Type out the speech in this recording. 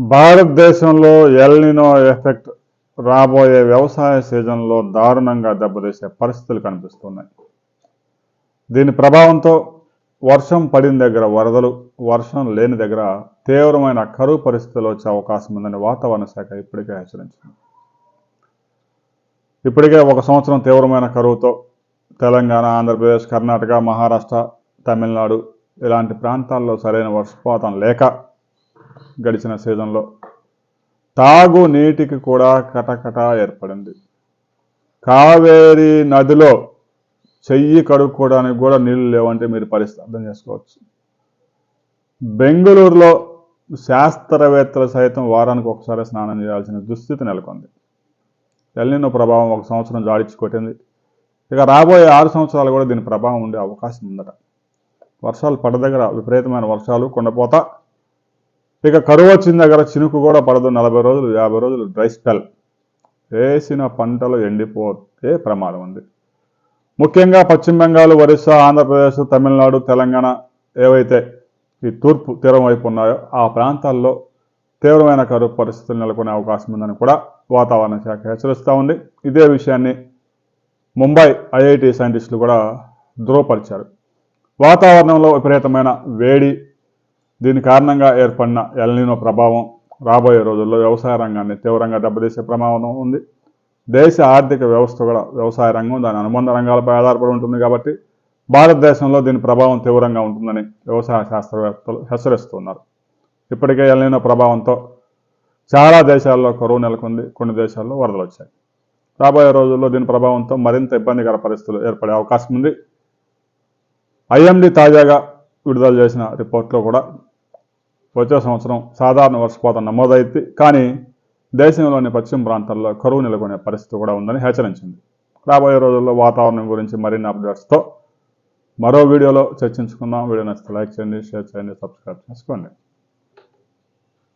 భారతదేశంలో El Niño effect రాబోయే వ్యవసాయ సీజన్లో దారుణంగా దెబ్బతీసే పరిస్థితులు కనిపిస్తున్నాయి. దీని ప్రభావంతో వర్షం పడిన దగ్గర వరదలు వర్షం లేని దగ్గర తీవ్రమైన కరువు పరిస్థితులు వచ్చే అవకాశం ఉందని వాతావరణ శాఖ ఇప్పటికే హెచ్చరించింది. ఇప్పటికే ఒక సంవత్సరం తీవ్రమైన కరువుతో తెలంగాణ ఆంధ్రప్రదేశ్ కర్ణాటక మహారాష్ట్ర తమిళనాడు ఇలాంటి ప్రాంతాల్లో సరైన వర్షపాతం లేక గడిచిన సీజన్లో తాగు నీటికి కూడా కటకట ఏర్పడింది. కావేరీ నదిలో చెయ్యి కడుక్కోవడానికి కూడా నీళ్ళు లేవంటే మీరు పరిస్థితి అర్థం చేసుకోవచ్చు. బెంగళూరులో శాస్త్రవేత్తలు సైతం వారానికి ఒకసారి స్నానం చేయాల్సిన దుస్థితి నెలకొంది. ఎల్నినో ప్రభావం ఒక సంవత్సరం జాడిచ్చి కొట్టింది. ఇక రాబోయే ఆరు సంవత్సరాలు కూడా దీని ప్రభావం ఉండే అవకాశం ఉందట. వర్షాలు పడ దగ్గర విపరీతమైన వర్షాలు కొండపోత ఇక కరువు వచ్చిన దగ్గర చినుకు కూడా పడదు. నలభై రోజులు యాభై రోజులు డ్రై స్పెల్. వేసిన పంటలు ఎండిపోతే ప్రమాదం ఉంది. ముఖ్యంగా పశ్చిమ బెంగాల్ ఒరిస్సా ఆంధ్రప్రదేశ్ తమిళనాడు తెలంగాణ ఏవైతే ఈ తూర్పు తీరం వైపు ఉన్నాయో ఆ ప్రాంతాల్లో తీవ్రమైన కరువు పరిస్థితులు నెలకొనే అవకాశం ఉందని కూడా వాతావరణ శాఖ హెచ్చరిస్తూ ఉంది. ఇదే విషయాన్ని ముంబై ఐఐటి సైంటిస్టులు కూడా ధృవపరిచారు. వాతావరణంలో విపరీతమైన వేడి దీని కారణంగా ఏర్పడిన ఎల్నినో ప్రభావం రాబోయే రోజుల్లో వ్యవసాయ రంగాన్ని తీవ్రంగా దెబ్బతీసే ప్రమాదం ఉంది. దేశ ఆర్థిక వ్యవస్థ కూడా వ్యవసాయ రంగం దాని అనుబంధ రంగాలపై ఆధారపడి ఉంటుంది కాబట్టి భారతదేశంలో దీని ప్రభావం తీవ్రంగా ఉంటుందని వ్యవసాయ శాస్త్రవేత్తలు హెచ్చరిస్తున్నారు. ఇప్పటికే ఎల్లిన ప్రభావంతో చాలా దేశాల్లో కరువు నెలకొంది కొన్ని దేశాల్లో వరదలు వచ్చాయి. రాబోయే రోజుల్లో దీని ప్రభావంతో మరింత ఇబ్బందికర పరిస్థితులు ఏర్పడే అవకాశం ఉంది. ఐఎండి తాజాగా విడుదల చేసిన రిపోర్ట్లో కూడా వచ్చే సంవత్సరం సాధారణ వర్షపాతం నమోదైంది కానీ దేశంలోని పశ్చిమ ప్రాంతాల్లో కరువు నెలకొనే పరిస్థితి కూడా ఉందని హెచ్చరించింది. రాబోయే రోజుల్లో వాతావరణం గురించి మరిన్ని అప్డేట్స్తో మరో వీడియోలో చర్చించుకుందాం. వీడియో నచ్చితే లైక్ చేయండి షేర్ చేయండి సబ్స్క్రైబ్ చేసుకోండి.